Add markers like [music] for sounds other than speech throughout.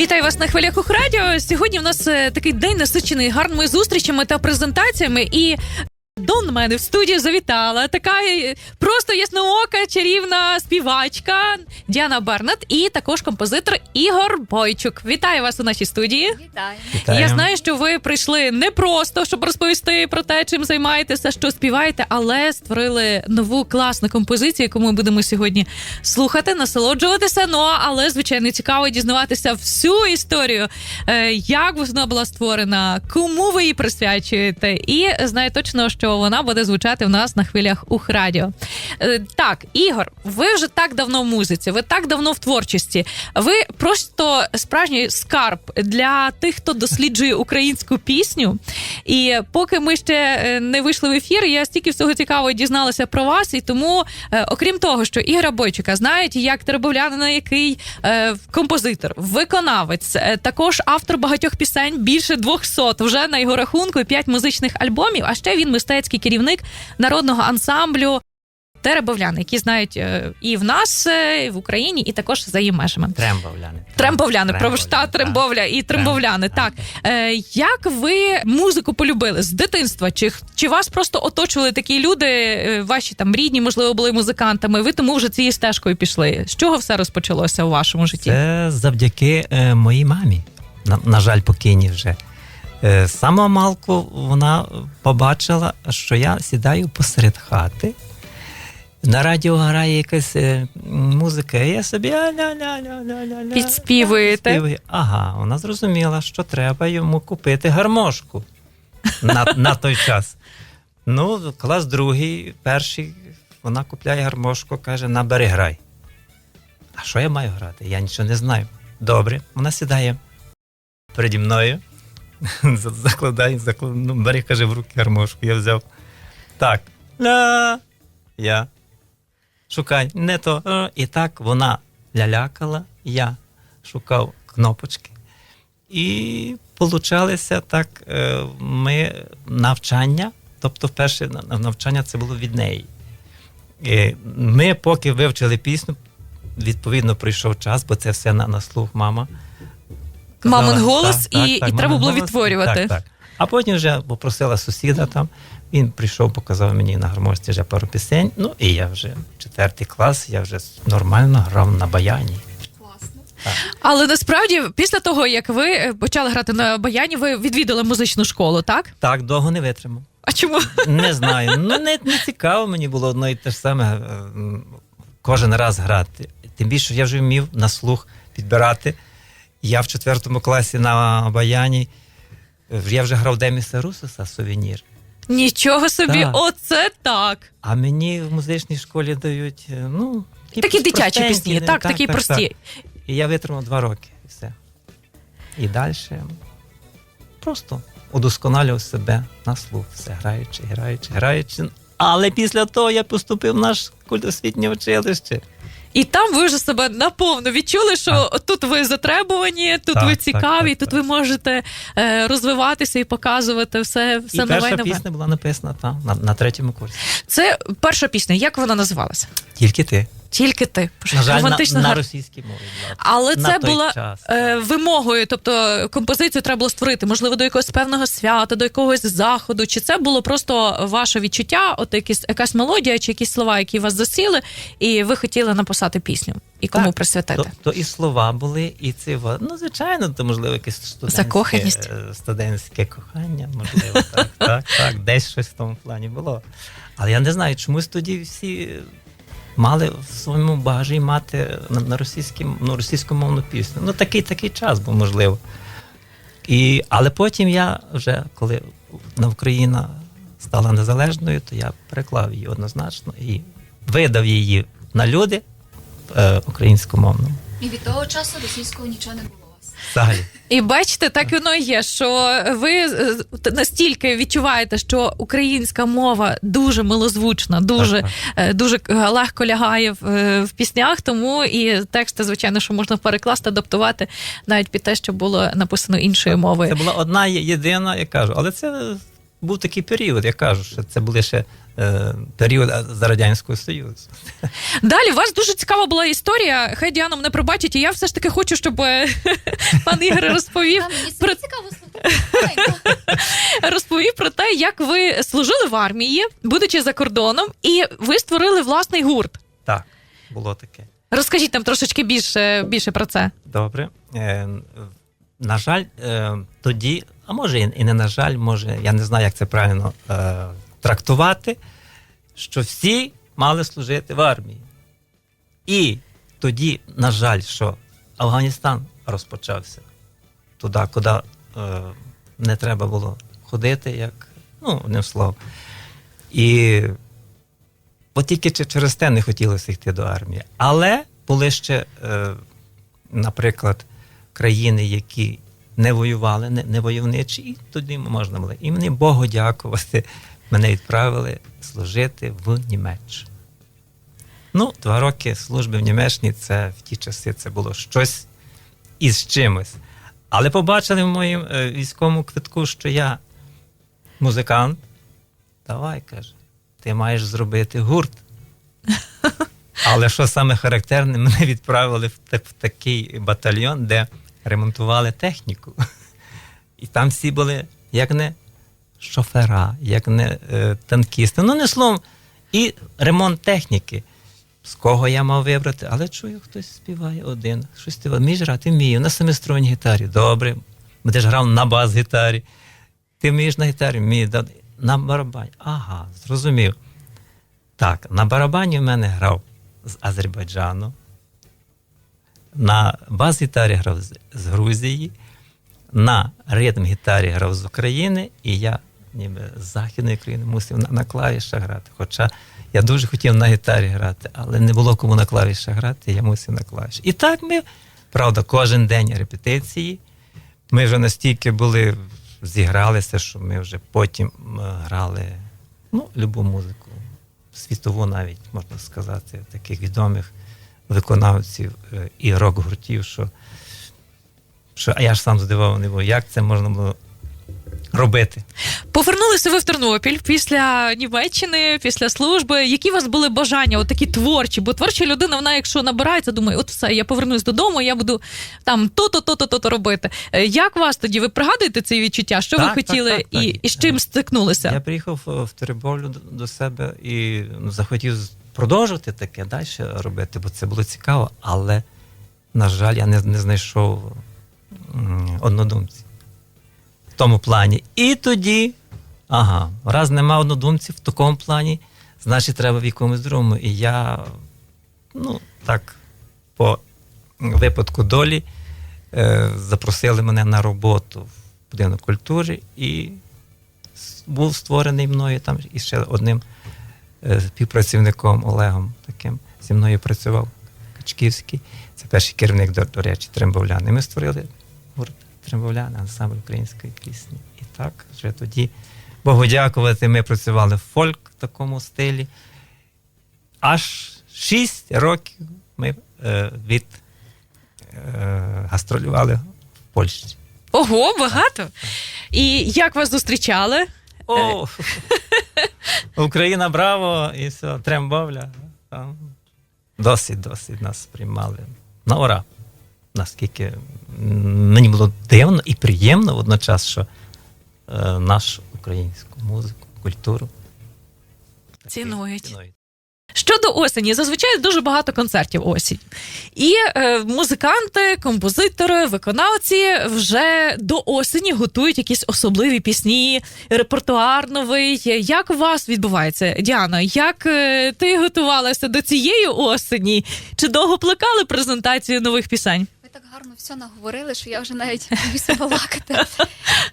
Вітаю вас на хвилях Радіо. Сьогодні в нас е, такий день насичений гарними зустрічами та презентаціями. І до мене в студію завітала така е, просто ясноока, чарівна співачка Діана Бернет і також композитор Ігор Бойчук. Вітаю вас у нашій студії. Вітаю. Я знаю, що ви прийшли не просто, щоб розповісти про те, чим займаєтеся, що співаєте, але створили нову класну композицію, яку ми будемо сьогодні слухати, насолоджуватися. Ну але звичайно цікаво дізнаватися всю історію, е, як вона була створена, кому ви її присвячуєте, і знаю точно, що вона буде звучати в нас на хвилях Ухрадіо. Е, Так, Ігор, ви вже так давно в музиці, ви так давно в творчості. Ви просто справжній скарб для тих, хто досліджує українську пісню. І поки ми ще е, не вийшли в ефір, я стільки всього цікавого дізналася про вас. І тому, е, окрім того, що Ігора Бойчука знають як теребовлянина, який композитор, виконавець, також автор багатьох пісень, більше 200 вже на його рахунку, і 5 музичних альбомів. А ще він мистецький керівник народного ансамблю. Теребовляни, які знають е, і в нас, е, і в Україні, і також за її межами. Трембовляни. Трембовляни, про штат. Трембовля і Трембовляни. Так е, як ви музику полюбили з дитинства? Чи чи вас просто оточували такі люди? е, Ваші там рідні, можливо, були музикантами? Ви тому вже цією стежкою пішли? З чого все розпочалося у вашому житті? Це завдяки е, моїй мамі. На, на жаль, покійні вже. Е, самого малку вона побачила, що я сідаю посеред хати. На радіо грає якась е, музика, і я собі ля-ля-ля-ля-ля-ля. Підспівуєте? Підспівую. Ага, вона зрозуміла, що треба йому купити гармошку на, на той час. Ну, клас другий, перший, вона купляє гармошку, каже: набери грай. А що я маю грати? Я нічого не знаю. Добре, вона сідає переді мною, [laughs] за- закладає, заклад... ну, бери, каже, в руки гармошку. Я взяв. Так. Ля. Я. Шукай, не то. Е, І так вона лялякала, я шукав кнопочки. І получалося так, е, ми навчання, тобто перше навчання це було від неї. І Ми поки вивчили пісню, відповідно прийшов час, бо це все на, на слух мама. Казала. Мамин голос, і- і треба було голос, відтворювати. Так, так. А потім вже попросила сусіда там. Він прийшов, показав мені на гармошці вже пару пісень. Ну і я вже четвертий клас, я вже нормально грав на баяні. Але насправді, після того як ви е, почали грати на баяні, ви відвідали музичну школу, так? Так довго не витримав. А чому? Не знаю. Ну не, не цікаво мені було одно і те ж саме е, кожен раз грати. Тим більше я вже вмів на слух підбирати. Я в четвертому класі на баяні. Я вже грав Деміса Русоса сувенір. Нічого собі, Так. оце так. А мені в музичній школі дають, е, ну, Такі дитячі пісні, не- так, такі прості. І я витримав два роки і все. І далі просто удосконалював себе на слух, все граючи, граючи, граючи. Але після того я поступив в наш культосвітнє училище. І там ви вже себе наповно відчули, що тут ви затребувані, тут Так, ви цікаві, так, тут так. ви можете е, розвиватися і показувати все, все і нове перша нове. пісня була написана там, на, на третьому курсі. Це перша пісня. Як вона називалася? Тільки ти. Тільки ти. На жаль, на, романтично на російській мові. Але на це була час, е, вимогою, тобто композицію треба було створити, можливо, до якогось певного свята, до якогось заходу. Чи це було просто ваше відчуття, от якісь якась мелодія, чи якісь слова, які вас засіли, і ви хотіли написати пісню і кому Так, присвятити? То, то і слова були, і це ну звичайно, то можливо якесь студентське, Закоханість. е, студентське кохання, можливо, так, так, так, десь щось в тому плані було. Але я не знаю, чомусь тоді всі мали в своєму багажі мати на, російській, ну, російськомовну пісню. Ну такий такий час був, можливо. І, але потім я вже, коли на Україна стала незалежною, то я переклав її однозначно і видав її на люди е, українськомовному. І від того часу російського нічого не було. Взагалі. І бачите, так воно є, що ви е, настільки відчуваєте, що українська мова дуже милозвучна, дуже, е, дуже легко лягає в, е, в піснях, тому і тексти, звичайно, що можна перекласти, адаптувати навіть під те, що було написано іншою мовою. Це була одна єдина, я кажу, але це був такий період, я кажу, що це були ще е, період за Радянського Союзу. Далі у вас дуже цікава була історія. Хай Діана мене пробачить, і я все ж таки хочу, щоб е, [laughs] пан Ігор розповів про- цікаво розповів про те, як ви служили в армії, будучи за кордоном, і ви створили власний гурт. Так, було таке. Розкажіть нам трошечки більше, більше про це. Добре. Е, на жаль, е, тоді, а може і не на жаль, може, я не знаю, як це правильно е, трактувати, що всі мали служити в армії. І тоді, на жаль, що Афганістан розпочався туди, куди е, не треба було ходити, як, ну, одним словом. І от тільки через те не хотілося йти до армії. Але були ще, е, наприклад, країни, які не воювали, не, не войовничі, і тоді можна було. І мені Богу дякувати, мене відправили служити в Німеччину. Ну, два роки служби в Німеччині, це в ті часи це було щось із чимось. Але побачили в моєму е, військовому квитку, що я музикант. Давай, каже, ти маєш зробити гурт. [laughs] Але що саме характерне, мене відправили в, в такий батальйон, де ремонтували техніку. І там всі були як не шофера, як не е, танкісти. Ну, не словом, і ремонт техніки. З кого я мав вибрати, але чую, хтось співає один. Щось ти вмієш грати, вмію. На семиструнній гітарі. Добре. Ти ж грав на бас-гітарі. Ти вмієш на гітарі, вмію. На барабані. Ага, зрозумів. Так, на барабані в мене грав з Азербайджану. На бас-гітарі грав з, Грузії, на ритм-гітарі грав з України, і я ніби з Західної країни мусив на, на клавішах грати. Хоча я дуже хотів на гітарі грати, але не було кому на клавішах грати, я мусив на клавішах. І так ми, правда, кожен день репетиції. Ми вже настільки були, зігралися, що ми вже потім грали ну, любу музику, світову навіть, можна сказати, таких відомих виконавців е, і рок-гуртів, що, що а я ж сам здивований був, як це можна було робити. Повернулися ви в Тернопіль після Німеччини, після служби. Які у вас були бажання, от такі творчі? Бо творча людина, вона, якщо набирається, думає, от все, я повернусь додому, я буду там то-то, то-то, то-то робити. Е, Як вас тоді? Ви пригадуєте це відчуття? Що ви Так, так, хотіли так, так. І, і з чим стикнулися? Я приїхав е, в Теребовлю до, себе і ну, захотів продовжувати таке далі робити, бо це було цікаво, але, на жаль, я не, не знайшов однодумців в тому плані. І тоді, ага, раз нема однодумців в такому плані, значить треба в якомусь другому. І я, ну, так, по випадку долі е, запросили мене на роботу в будинок культури і був створений мною там і ще одним співпрацівником Олегом таким зі мною працював Качківський. Це перший керівник, до, до речі, Трембовляни. Ми створили гурт Трембовляни, ансамбль української пісні. І так, вже тоді, Богу дякувати, ми працювали в фольк в такому стилі. Аж шість років ми е, від е, гастролювали в Польщі. Ого, багато. І як вас зустрічали? О, Україна, браво! І все, трембовля. Там Досить, досить нас приймали. На ура. Наскільки мені було дивно і приємно водночас, що е, нашу українську музику, культуру Цінують. Щодо осені, зазвичай дуже багато концертів осінь. І е, музиканти, композитори, виконавці вже до осені готують якісь особливі пісні, репертуар новий. Як у вас відбувається, Діана? Як е, ти готувалася до цієї осені? Чи довго плекали презентацію нових пісень? Гарно все наговорили, що я вже навіть боюся балакати.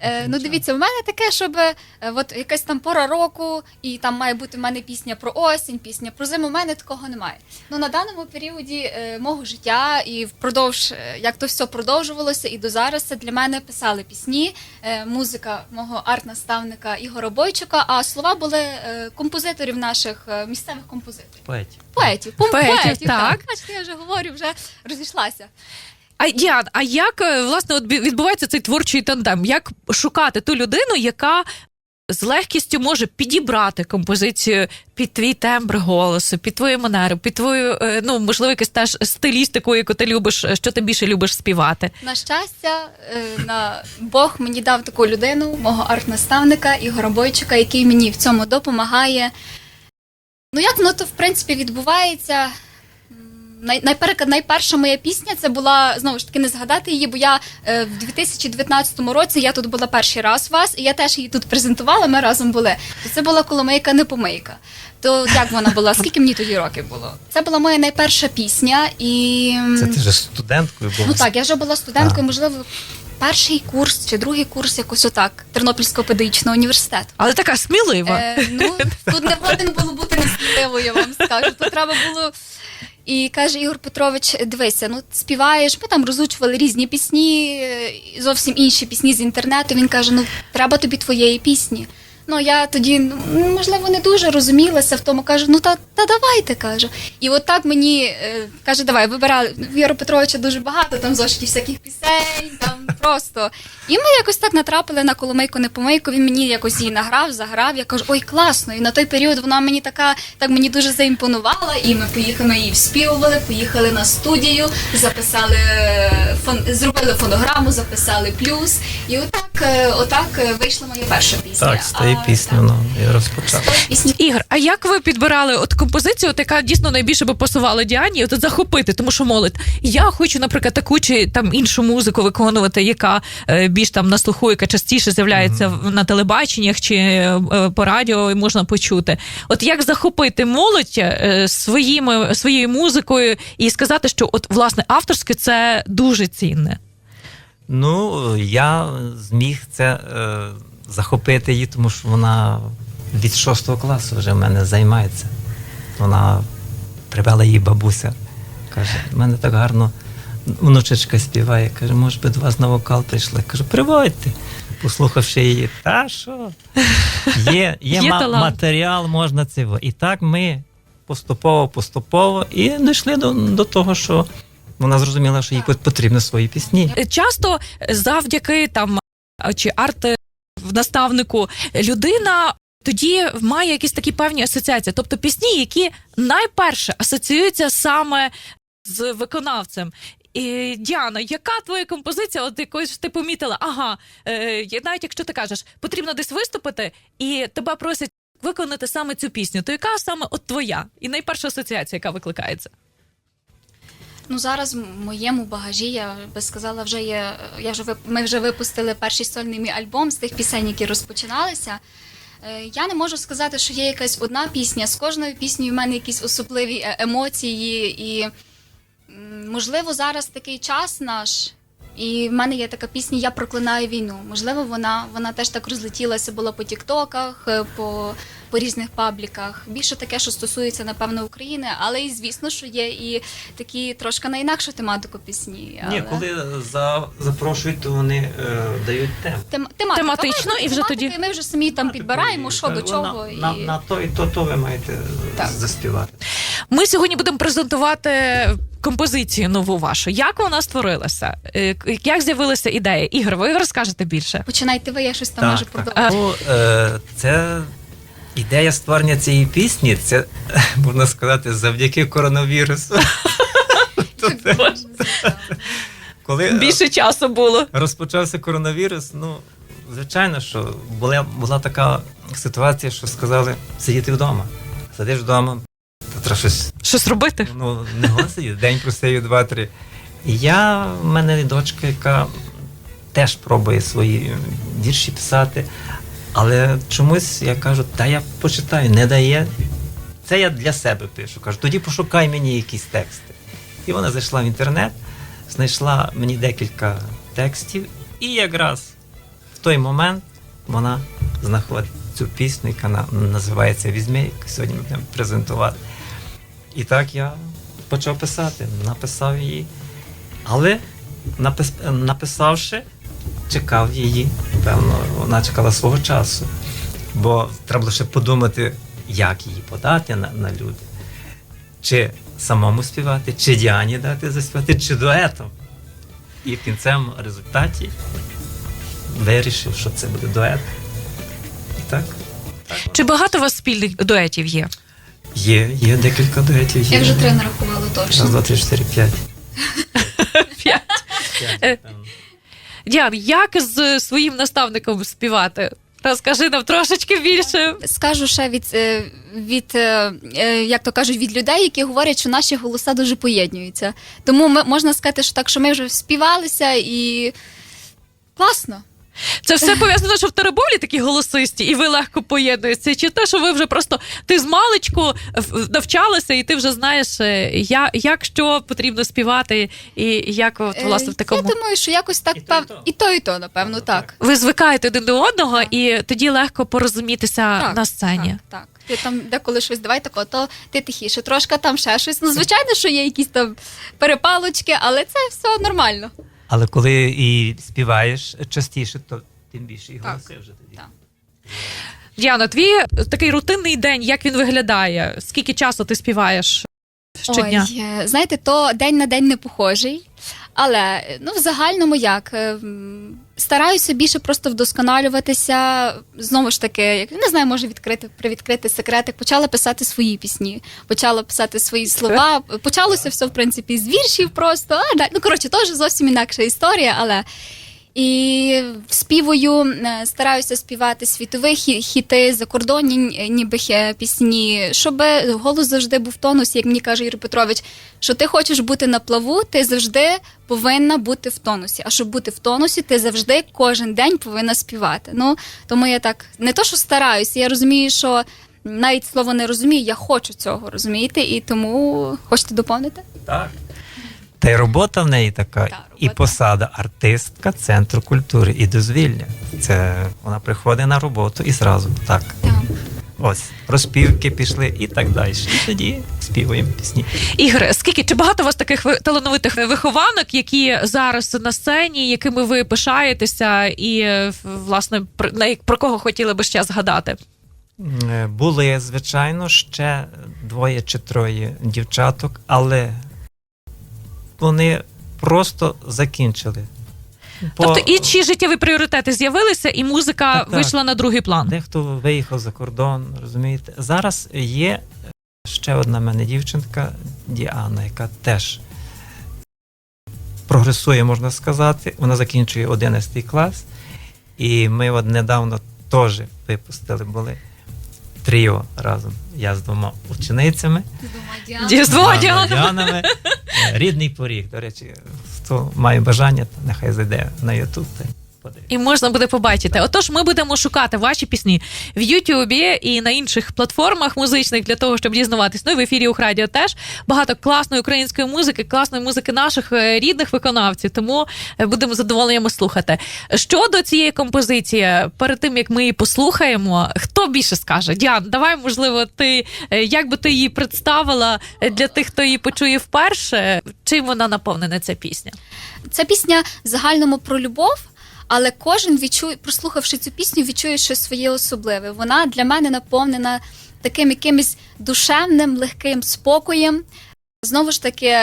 Е, ну дивіться, в мене таке, щоб е, от якась там пора року, і там має бути в мене пісня про осінь, пісня про зиму. У мене такого немає. Ну на даному періоді е, мого життя і впродовж е, як то все продовжувалося, і до зараз це для мене писали пісні, е, музика мого арт-наставника Ігора Бойчука. А слова були е, композиторів наших е, місцевих композиторів. Поетів. Поетів, пом- Поетів, поетів, так. так. Бачите, я вже говорю, вже розійшлася. А Діан, а як е, власне от відбувається цей творчий тандем? Як шукати ту людину, яка з легкістю може підібрати композицію під твій тембр голосу, під твою манеру, під твою, е, ну можливо, якусь теж стилістику, яку ти любиш, е, що ти більше любиш співати. На щастя, на Бог мені дав таку людину, мого арт-наставника Ігора Бойчика, який мені в цьому допомагає. Ну, як воно то в принципі відбувається? Найпер, найперша моя пісня це була знову ж таки не згадати її, бо я е, в 2019 році я тут була перший раз у вас, і я теж її тут презентувала. Ми разом були. То це була коломийка не помийка. То як вона була? Скільки мені тоді років було? Це була моя найперша пісня, і Це ти ж студенткою був. Ну так, я вже була студенткою, можливо, перший курс чи другий курс, якось отак, Тернопільського педагогічного університету. Але така смілива. Е, ну, тут не [laughs] годен було бути несміливою, я вам скажу. Тут треба було. І каже Ігор Петрович: дивися, ну співаєш, ми там розучували різні пісні, е, зовсім інші пісні з інтернету. Він каже: ну треба тобі твоєї пісні. Ну я тоді ну, можливо не дуже розумілася в тому. кажу, ну та, та давайте каже. І от так мені е, каже, давай вибирали. В Петровича дуже багато там зошитів всяких пісень, там просто. І ми якось так натрапили на коломийку не помийку. Він мені якось її награв, заграв. Я кажу, ой, класно. І на той період вона мені така, так мені дуже заімпонувала. І ми поїхали, її вспівували, поїхали на студію, записали фон, зробили фонограму, записали плюс. І отак, отак е, вийшла моя перша пісня. Так, з тієї пісні ну, я розпочав. Пісні Ігор, а як ви підбирали от композицію, от яка дійсно найбільше би пасувала Діані, от захопити? Тому що молодь, я хочу, наприклад, таку чи там іншу музику виконувати, яка е, більш там на слуху, яка частіше з'являється в- на телебаченнях чи е, е, по радіо і можна почути. От як захопити молодь е, своїми своєю музикою і сказати, що от власне авторське це дуже цінне. Ну, я зміг це е, захопити її, тому що вона від шостого класу вже в мене займається. Вона привела її бабуся. Каже, в мене так гарно внучечка співає. Каже, може би до вас на вокал прийшла. Кажу, приводьте. Послухавши її, та що? Є, є, Є ма- матеріал, можна це. І так ми поступово, поступово і дійшли до, до того, що вона зрозуміла, що їй потрібні свої пісні. Е, Часто завдяки там е, чи арт наставнику людина. Тоді має якісь такі певні асоціації, тобто пісні, які найперше асоціюються саме з виконавцем. І, Діана, яка твоя композиція? От якось ти помітила? Ага, е, навіть якщо ти кажеш, потрібно десь виступити, і тебе просять виконати саме цю пісню, то яка саме от твоя? І найперша асоціація, яка викликається? Ну зараз в моєму багажі я би сказала, вже є. Я вже ми вже випустили перший сольний мій альбом з тих пісень, які розпочиналися. Е, Я не можу сказати, що є якась одна пісня. З кожною піснею в мене якісь особливі е, емоції, і можливо зараз такий час наш. І в мене є така пісня Я проклинаю війну. Можливо, вона, вона теж так розлетілася, була по тіктоках, е, по, по різних пабліках. Більше таке, що стосується, напевно, України, але і звісно, що є і такі трошки на інакшу тематику пісні. Але... Ні, коли за, запрошують, то вони е, дають тему. Тем, тематика. Тематично, і вже тематики, тоді- ми вже самі там підбираємо, що до чого. на, і... на то і то, то ви маєте Так. заспівати. Ми сьогодні будемо презентувати композицію нову вашу. Як вона створилася? Е, Як з'явилася ідея? Ігор, ви розкажете більше? Починайте ви, я щось там можу так. продовжити. Ну, е, це ідея створення цієї пісні, це [laughs] можна сказати, завдяки коронавірусу. [laughs] Коли е, Більше часу було. розпочався коронавірус, ну звичайно, що була, була така ситуація, що сказали сидіти вдома. Сидиш вдома, то треба щось Щось робити? ну, не сидіти, день просею, два-три. І я, в мене дочка, яка теж пробує свої вірші писати, але чомусь я кажу, та я почитаю, не дає. Це я для себе пишу. Кажу, тоді пошукай мені якісь тексти. І вона зайшла в інтернет, знайшла мені декілька текстів, і якраз в той момент вона знаходить цю пісню, яка називається Візьми, яку сьогодні ми будемо презентувати. І так я почав писати, написав її. Але напис, написавши, чекав її. Певно, вона чекала свого часу. Бо треба було ще подумати, як її подати на, на люди. Чи самому співати, чи Діані дати заспівати, чи дуетом. І в кінцевому результаті вирішив, що це буде дует. І так. Чи багато у вас спільних дуетів є? Є, є декілька дуетів. Є. Я вже три нарахувала Раз, точно. два, три, чотири, п'ять. [laughs] П'ять. П'ять, певно. Діан, як з своїм наставником співати? Розкажи нам трошечки більше. Скажу ще від, е, від е, е, як то кажуть, від людей, які говорять, що наші голоса дуже поєднуються. Тому ми, можна сказати, що так, що ми вже співалися і класно. Це все пов'язано, що в Теребовлі такі голосисті, і ви легко поєднуєтеся. Чи те, що ви вже просто ти з маличку навчалася, і ти вже знаєш, е, я, як що потрібно співати, і як от, власне в Е, такому. Я думаю, що якось так І то, і пев... то. і то, і то, напевно, так. Ви звикаєте один до одного, і тоді легко порозумітися Так, на сцені. Так, так. Ти там деколи щось давай тако, то ти тихіше, трошки там ще щось. Ну, звичайно, що є якісь там перепалочки, але це все нормально. Але коли і співаєш частіше, то тим більше і Так. вже тоді. Так. Діана, твій такий рутинний день, як він виглядає? Скільки часу ти співаєш щодня? Ой, е, знаєте, то день на день не похожий. Але ну, в загальному як е, стараюся більше просто вдосконалюватися. Знову ж таки, як не знаю, може відкрити привідкрити секретик. Почала писати свої пісні, почала писати свої слова. Почалося все в принципі з віршів просто. А, ну коротше, теж зовсім інакша історія, але. І співаю, е, стараюся співати світові хіти, закордонні ніби хе- пісні, щоб голос завжди був в тонусі, як мені каже Юрій Петрович, що ти хочеш бути на плаву, ти завжди повинна бути в тонусі. А щоб бути в тонусі, ти завжди кожен день повинна співати. Ну тому я так не то, що стараюся, я розумію, що навіть слово не розумію, я хочу цього розумієте, і тому хочете доповнити? Так. Та й робота в неї така, Так, і посада артистка Центру культури і дозвілля. Це вона приходить на роботу і зразу так. Так. Ось розпівки пішли і так далі. І тоді співаємо пісні. Ігор, скільки чи багато у вас таких талановитих вихованок, які зараз на сцені, якими ви пишаєтеся, і власне про, про кого хотіли би ще згадати? Е, Були, звичайно, ще двоє чи троє дівчаток, але вони просто закінчили. По- Тобто інші життєві пріоритети з'явилися, і музика Так, так. вийшла на другий план. Дехто виїхав за кордон, розумієте. Зараз є ще одна в мене дівчинка Діана, яка теж прогресує, можна сказати. Вона закінчує 11 клас. І ми от недавно теж випустили, були тріо разом. Я з двома ученицями. З двома. Діанами. Е, Рідний поріг. До речі, хто має бажання, нехай зайде на Ютуб. Та. І можна буде побачити. Отож, ми будемо шукати ваші пісні в Ютубі і на інших платформах музичних для того, щоб дізнаватись. Ну і в ефірі Ухрадіо теж багато класної української музики, класної музики наших е, рідних виконавців. Тому е, будемо з задоволенням слухати. Щодо цієї композиції, перед тим як ми її послухаємо, хто більше скаже? Діан, давай, можливо, ти е, як би ти її представила для тих, хто її почує вперше. Чим вона наповнена ця пісня? Ця пісня в загальному про любов. Але кожен відчує, прослухавши цю пісню, відчує щось своє особливе. Вона для мене наповнена таким якимось душевним, легким спокоєм. Знову ж таки,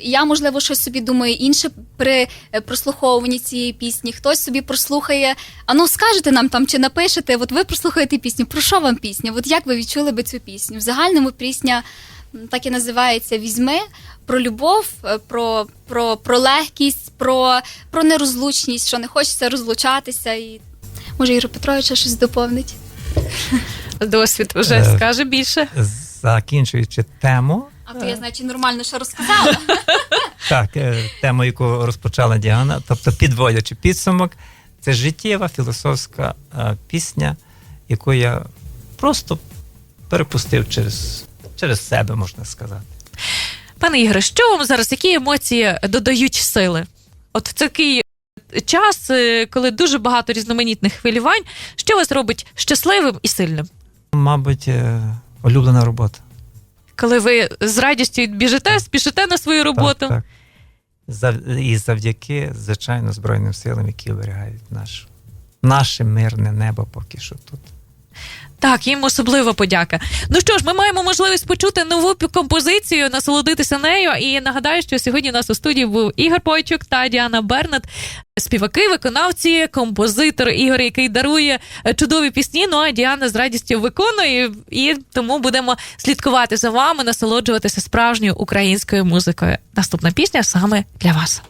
я можливо щось собі думаю інше при е, прослуховуванні цієї пісні. Хтось собі прослухає. А ну скажете нам там чи напишете, от ви прослухаєте пісню. Про що вам пісня? От як ви відчули би цю пісню? В загальному пісня так і називається Візьми про любов, е, про, про, про легкість, про, про нерозлучність, що не хочеться розлучатися. І може Ігор Петрович щось доповнить. Досвід вже Е, скаже більше. Закінчуючи тему, А то я, значить, нормально ще розказала. [laughs] Так, е, тему, яку розпочала Діана, тобто підводячи підсумок, це життєва філософська пісня, яку я просто перепустив через, через себе, можна сказати. Пане Ігоре, що вам зараз, які емоції додають сили? От в такий час, е, коли дуже багато різноманітних хвилювань, що вас робить щасливим і сильним? Мабуть, е, улюблена робота. Коли ви з радістю біжите, спішите на свою роботу? Так, так. І завдяки, звичайно, Збройним силам, які оберігають наш... наше мирне небо поки що тут. Так, їм особлива подяка. Ну що ж, ми маємо можливість почути нову композицію, насолодитися нею. І нагадаю, що сьогодні у нас у студії був Ігор Пойчук та Діана Бернет, співаки, виконавці, композитор Ігор, який дарує е, чудові пісні. Ну а Діана з радістю виконує. І тому будемо слідкувати за вами, насолоджуватися справжньою українською музикою. Наступна пісня саме для вас.